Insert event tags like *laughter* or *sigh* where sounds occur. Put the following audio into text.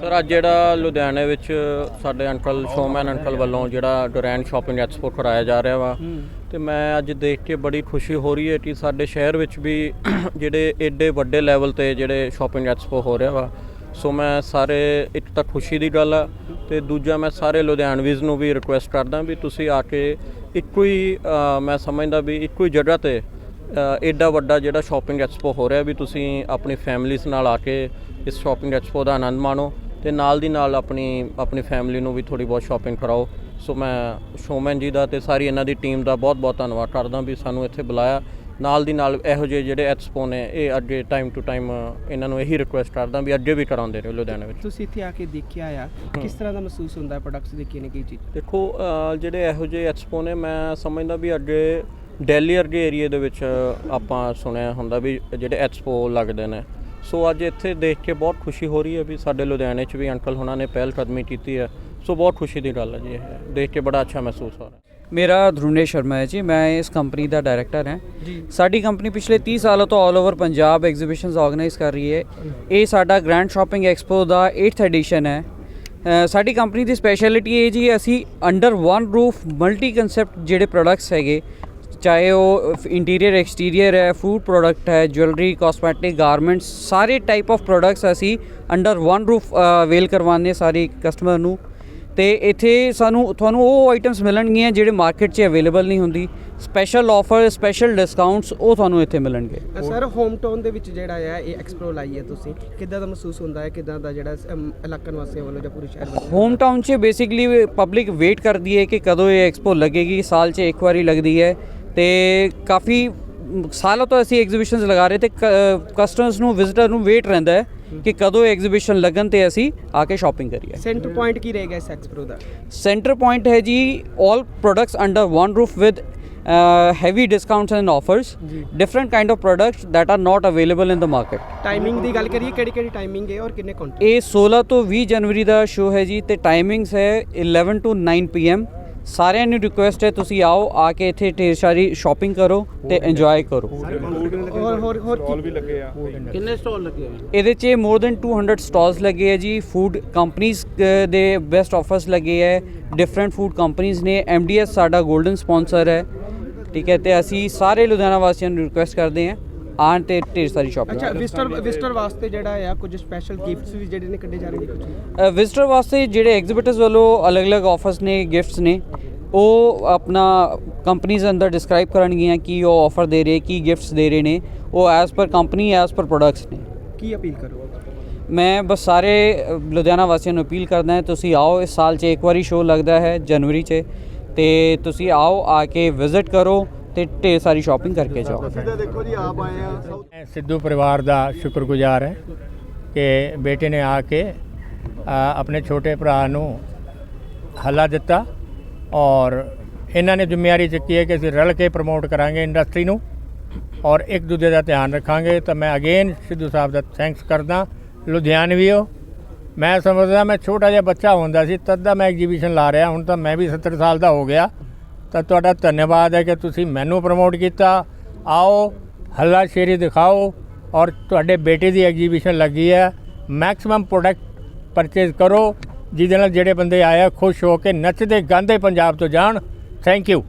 Sir ਅੱਜ ਜਿਹੜਾ ਲੁਧਿਆਣੇ ਵਿੱਚ ਸਾਡੇ ਅੰਕਲ ਸ਼ੋਮੈਨ ਅੰਕਲ ਵੱਲੋਂ ਜਿਹੜਾ ਡੋਰੈਨ ਸ਼ਾਪਿੰਗ ਐਕਸਪੋ ਕਰਾਇਆ ਜਾ ਰਿਹਾ ਵਾ ਤੇ ਮੈਂ ਅੱਜ ਦੇਖ ਕੇ ਬੜੀ ਖੁਸ਼ੀ ਹੋ ਰਹੀ ਹੈ ਕਿ ਸਾਡੇ ਸ਼ਹਿਰ ਵਿੱਚ ਵੀ *clears throat* ਜਿਹੜੇ ਏਡੇ ਵੱਡੇ ਲੈਵਲ ਤੇ ਜਿਹੜੇ ਸ਼ਾਪਿੰਗ ਐਕਸਪੋ ਹੋ ਰਿਹਾ ਵਾ। ਸੋ ਮੈਂ ਸਾਰੇ ਇੱਕ ਤਾਂ ਖੁਸ਼ੀ ਦੀ ਗੱਲ ਆ ਤੇ ਦੂਜਾ ਮੈਂ ਸਾਰੇ ਲੁਧਿਆਣਵੀਜ਼ ਨੂੰ ਵੀ ਰਿਕੁਐਸਟ ਕਰਦਾ ਵੀ ਤੁਸੀਂ ਆ ਕੇ ਇੱਕੋ ਹੀ ਮੈਂ ਸਮਝਦਾ ਵੀ ਇੱਕੋ ਹੀ ਜਗ੍ਹਾ ਤੇ ਏਡਾ ਵੱਡਾ ਜਿਹੜਾ ਸ਼ਾਪਿੰਗ ਐਕਸਪੋ ਹੋ ਰਿਹਾ ਵੀ ਤੁਸੀਂ ਆਪਣੀ ਫੈਮਿਲੀਜ਼ ਨਾਲ ਆ ਕੇ ਇਸ ਸ਼ਾਪਿੰਗ ਐਕਸਪੋ ਦਾ ਆਨੰਦ ਮਾਣੋ। ਤੇ ਨਾਲ ਦੀ ਨਾਲ ਆਪਣੀ ਆਪਣੀ ਫੈਮਿਲੀ ਨੂੰ ਵੀ ਥੋੜੀ ਬਹੁਤ ਸ਼ਾਪਿੰਗ ਕਰਾਓ। ਸੋ ਮੈਂ ਸ਼ੋਮੈਨ ਜੀ ਦਾ ਤੇ ਸਾਰੀ ਇਹਨਾਂ ਦੀ ਟੀਮ ਦਾ ਬਹੁਤ ਬਹੁਤ ਧੰਨਵਾਦ ਕਰਦਾ ਵੀ ਸਾਨੂੰ ਇੱਥੇ ਬੁਲਾਇਆ। ਨਾਲ ਦੀ ਨਾਲ ਇਹੋ ਜਿਹੇ ਜਿਹੜੇ ਐਕਸਪੋ ਨੇ ਇਹ ਅੱਗੇ ਟਾਈਮ ਟੂ ਟਾਈਮ ਇਹਨਾਂ ਨੂੰ ਇਹੀ ਰਿਕੁਐਸਟ ਕਰਦਾ ਵੀ ਅੱਗੇ ਵੀ ਕਰਾਉਂਦੇ ਰਹੋ ਲੁਧਿਆਣੇ ਵਿੱਚ। ਤੁਸੀਂ ਇੱਥੇ ਆ ਕੇ ਦੇਖਿਆ ਆ ਕਿਸ ਤਰ੍ਹਾਂ ਦਾ ਮਹਿਸੂਸ ਹੁੰਦਾ ਹੈ ਪ੍ਰੋਡਕਟਸ ਦੇਖੇ ਨੇ ਕੀ ਚੀਜ਼? ਦੇਖੋ ਜਿਹੜੇ ਇਹੋ ਜਿਹੇ ਐਕਸਪੋ ਨੇ ਮੈਂ ਸਮਝਦਾ ਵੀ ਅੱਗੇ ਦਿੱਲੀ ਵਰਗੇ ਏਰੀਆ ਦੇ ਵਿੱਚ ਆਪਾਂ ਸੁਣਿਆ ਹੁੰਦਾ ਵੀ ਜਿਹੜੇ ਐਕਸਪੋ ਲੱਗਦੇ ਨੇ। ਸੋ ਅੱਜ ਇੱਥੇ ਦੇਖ ਕੇ ਬਹੁਤ ਖੁਸ਼ੀ ਹੋ ਰਹੀ ਹੈ ਵੀ ਸਾਡੇ ਲੁਧਿਆਣੇ 'ਚ ਵੀ ਅੰਕਲ ਹੁਣਾਂ ਨੇ ਪਹਿਲ ਕਦਮੀ ਕੀਤੀ ਹੈ। ਸੋ ਬਹੁਤ ਖੁਸ਼ੀ ਦੀ ਗੱਲ ਹੈ ਜੀ ਇਹ। ਦੇਖ ਕੇ ਬੜਾ ਅੱਛਾ ਮਹਿਸੂਸ ਹੋ ਰਿਹਾ ਮੇਰਾ ਧਰੁਨੇ ਸ਼ਰਮਾ ਹੈ ਜੀ। ਮੈਂ ਇਸ ਕੰਪਨੀ ਦਾ ਡਾਇਰੈਕਟਰ ਹਾਂ। ਸਾਡੀ ਕੰਪਨੀ ਪਿਛਲੇ 30 ਸਾਲਾਂ ਤੋਂ all over Punjab exhibitions organise ਕਰ ਰਹੀ ਹੈ। ਇਹ ਸਾਡਾ ਗ੍ਰੈਂਡ ਸ਼ਾਪਿੰਗ ਐਕਸਪੋ ਦਾ 8th ਐਡੀਸ਼ਨ ਹੈ। ਸਾਡੀ ਕੰਪਨੀ ਦੀ ਸਪੈਸ਼ਲਿਟੀ ਇਹ ਜੀ ਅਸੀਂ under one roof multi concept ਜਿਹੜੇ ਪ੍ਰੋਡਕਟਸ ਹੈਗੇ ਚਾਹੇ ਉਹ ਇੰਟੀਰੀਅਰ ਐਕਸਟੀਰੀਅਰ ਹੈ ਫੂਡ ਪ੍ਰੋਡਕਟ ਹੈ ਜੁਐਲਰੀ ਕਾਸਮੈਟਿਕ ਗਾਰਮੈਂਟਸ ਸਾਰੇ ਟਾਈਪ ਆਫ ਪ੍ਰੋਡਕਟਸ ਅਸੀਂ ਅੰਡਰ ਵਨ ਰੂਫ ਅਵੇਲ ਕਰਵਾਉਂਦੇ ਹਾਂ ਸਾਰੇ ਕਸਟਮਰ ਨੂੰ। ਤੇ ਇੱਥੇ ਸਾਨੂੰ ਤੁਹਾਨੂੰ ਉਹ ਆਈਟਮਸ ਮਿਲਣਗੀਆਂ ਜਿਹੜੇ ਮਾਰਕੀਟ 'ਚ ਅਵੇਲੇਬਲ ਨਹੀਂ ਹੁੰਦੀ। ਸਪੈਸ਼ਲ ਆਫਰ ਸਪੈਸ਼ਲ ਡਿਸਕਾਊਂਟਸ ਉਹ ਤੁਹਾਨੂੰ ਇੱਥੇ ਮਿਲਣਗੇ। ਸਰ ਹੋਮ ਟਾਊਨ ਦੇ ਵਿੱਚ ਜਿਹੜਾ ਆ ਇਹ ਐਕਸਪਲੋ ਲਾਈ ਹੈ ਤੁਸੀਂ ਕਿੱਦਾਂ ਦਾ ਮਹਿਸੂਸ ਹੁੰਦਾ ਹੈ ਕਿੱਦਾਂ ਦਾ ਜਿਹੜਾ ਇਲਾਕਾ ਨਿਵਾਸੀਆਂ ਵੱਲੋਂ ਜਾਂ ਪੂਰੇ ਸ਼ਹਿਰ ਵੱਲੋਂ? ਹੋਮ ਟਾਊਨ 'ਚ ਬੇਸਿਕਲੀ ਪਬਲਿਕ ਵੇਟ ਕਰਦੀ ਹੈ ਕਿ ਕਦੋਂ ਇਹ ਐਕਸਪੋ ਲੱਗੇਗੀ ਸਾਲ 'ਚ ਇੱਕ ਵਾਰੀ ਲੱਗਦੀ ਹੈ। ਤੇ ਕਾਫੀ ਸਾਲਾਂ ਤੋਂ ਅਸੀਂ ਐਗਜ਼ੀਬਿਸ਼ਨਸ ਲਗਾ ਰਹੇ ਤੇ ਕਸਟਮਰਸ ਨੂੰ ਵਿਜ਼ਿਟਰ ਨੂੰ ਵੇਟ ਰਹਿੰਦਾ ਹੈ ਕਿ ਕਦੋਂ ਐਗਜ਼ੀਬਿਸ਼ਨ ਲੱਗਣ ਤੇ ਅਸੀਂ ਆ ਕੇ ਸ਼ਾਪਿੰਗ ਕਰੀਏ। ਸੈਂਟਰ ਪੁਆਇੰਟ ਕੀ ਰਹੇਗਾ ਇਸ ਐਕਸਪਲੋ ਦਾ? Center point है जी all products under one roof with uh, heavy discounts and offers ਜੀ। different kind of products that are not available in the market. Timing ਦੀ ਗੱਲ ਕਰੀਏ ਕਿਹੜੀ ਕਿਹੜੀ ਟਾਈਮਿੰਗ ਹੈ ਔਰ ਕਿੰਨੇ ਕਾਊਂਟਰ ਇਹ 16 ਤੋਂ 20 ਜਨਵਰੀ ਦਾ ਸ਼ੋ ਹੈ ਜੀ ਤੇ ਟਾਈਮਿੰਗਸ ਹੈ 11 ਤੋਂ 9 pm ਸਾਰਿਆਂ ਨੂੰ ਰਿਕੁਐਸਟ ਹੈ ਤੁਸੀਂ ਆਓ ਆ ਕੇ ਇੱਥੇ ਢੇਰ ਸਾਰੀ ਸ਼ਾਪਿੰਗ ਕਰੋ ਤੇ ਇੰਜੋਏ ਕਰੋ। ਹੋਰ ਹੋਰ ਹੋਰ ਕੀ? ਇਹਦੇ 'ਚ ਮੋਰ ਦੈਨ 200 ਸਟਾਲਸ ਲੱਗੇ ਹੈ ਜੀ। ਫੂਡ ਕੰਪਨੀਆਂ ਦੇ ਬੈਸਟ ਆਫਰਸ ਲੱਗੇ ਹੈ ਡਿਫਰੈਂਟ ਫੂਡ ਕੰਪਨੀਆਂ ਨੇ। ਐਮਡੀਐਸ ਸਾਡਾ 골ਡਨ ਸਪਾਂਸਰ ਹੈ। ਠੀਕ ਹੈ ਤੇ ਅਸੀਂ ਸਾਰੇ ਲੁਧਿਆਣਾ ਵਾਸੀਆਂ ਨੂੰ ਰਿਕੁਐਸਟ ਕਰਦੇ ਹਾਂ। ਆਉਣ ਤੇ ਢੇਰ ਸਾਰੀ ਸ਼ਾਪਿੰਗ ਅੱਛਾ ਵਿਜ਼ਟਰ ਵਿਜ਼ਟਰ ਵਾਸਤੇ ਜਿਹੜਾ ਆ ਕੁਝ ਸਪੈਸ਼ਲ ਗਿਫਟਸ ਵੀ ਜਿਹੜੇ ਨੇ ਕੱਢੇ ਜਾਣਗੇ ਕੁਝ? ਵਿਜ਼ਟਰ ਵਾਸਤੇ ਜਿਹੜੇ ਐਗਜ਼ੀਬਿਟਰਸ ਵੱਲੋਂ ਅਲੱਗ-ਅਲੱਗ ਆਫਰਸ ਨੇ ਗਿਫਟਸ ਨੇ ਉਹ ਆਪਣਾ ਕੰਪਨੀਆਂ ਅੰਦਰ ਡਿਸਕ੍ਰਾਈਬ ਕਰਨਗੀਆਂ ਕੀ ਉਹ ਆਫਰ ਦੇ ਰਹੇ ਕੀ ਗਿਫਟਸ ਦੇ ਰਹੇ ਨੇ ਉਹ as per company as per products ਨੇ। ਕੀ ਅਪੀਲ ਕਰੋ? ਮੈਂ ਬਸ ਸਾਰੇ ਲੁਧਿਆਣਾ ਵਾਸੀਆਂ ਨੂੰ ਅਪੀਲ ਕਰਦਾ ਹਾਂ ਤੁਸੀਂ ਆਓ ਇਸ ਸਾਲ 'ਚ ਇੱਕ ਵਾਰੀ ਸ਼ੋਅ ਲੱਗਦਾ ਹੈ ਜਨਵਰੀ 'ਚ ਤੇ ਤੁਸੀਂ ਆਓ ਆ ਕੇ ਵਿਜ਼ਿਟ ਕਰੋ ਤੇ ਢੇਰ ਸਾਰੀ ਸ਼ਾਪਿੰਗ ਕਰਕੇ ਜਾਓ। ਮੈਂ ਸਿੱਧੂ ਪਰਿਵਾਰ ਦਾ ਸ਼ੁਕਰਗੁਜ਼ਾਰ ਹੈ ਕਿ ਬੇਟੇ ਨੇ ਆ ਕੇ ਆਪਣੇ ਛੋਟੇ ਭਰਾ ਨੂੰ ਹੱਲਾ ਦਿੱਤਾ ਔਰ ਇਹਨਾਂ ਨੇ ਜ਼ਿੰਮੇਵਾਰੀ ਚੱਕੀ ਹੈ ਕਿ ਅਸੀਂ ਰਲ ਕੇ ਪ੍ਰਮੋਟ ਕਰਾਂਗੇ ਇੰਡਸਟਰੀ ਨੂੰ ਔਰ ਇੱਕ ਦੂਜੇ ਦਾ ਧਿਆਨ ਰੱਖਾਂਗੇ। ਤਾਂ ਮੈਂ ਅਗੇਨ ਸਿੱਧੂ ਸਾਹਿਬ ਦਾ ਥੈਂਕਸ ਕਰਦਾ। ਲੁਧਿਆਣਵੀਓ, ਮੈਂ ਸਮਝਦਾ ਮੈਂ ਛੋਟਾ ਜਿਹਾ ਬੱਚਾ ਹੁੰਦਾ ਸੀ, ਤਦ ਦਾ ਮੈਂ ਐਗਜੀਬਿਸ਼ਨ ਲਾ ਰਿਹਾ, ਹੁਣ ਤਾਂ ਮੈਂ ਵੀ 70 ਸਾਲ ਦਾ ਹੋ ਗਿਆ। ਤਾਂ ਤੁਹਾਡਾ ਧੰਨਵਾਦ ਹੈ ਕਿ ਤੁਸੀਂ ਮੈਨੂੰ ਪ੍ਰਮੋਟ ਕੀਤਾ। ਆਓ, ਹੱਲਾ ਸ਼ੇਰੀ ਦਿਖਾਓ ਔਰ ਤੁਹਾਡੇ ਬੇਟੇ ਦੀ ਐਗਜੀਬਿਸ਼ਨ ਲੱਗੀ ਹੈ। ਮੈਕਸਿਮਮ ਪ੍ਰੋਡਕਟ ਪਰਚੇਜ਼ ਕਰੋ, ਜਿਹਦੇ ਨਾਲ ਜਿਹੜੇ ਬੰਦੇ ਆਏ ਆ, ਖੁਸ਼ ਹੋ ਕੇ ਨੱਚਦੇ, ਗਾਉਂਦੇ ਪੰਜਾਬ ਤੋਂ ਜਾਣ। Thank you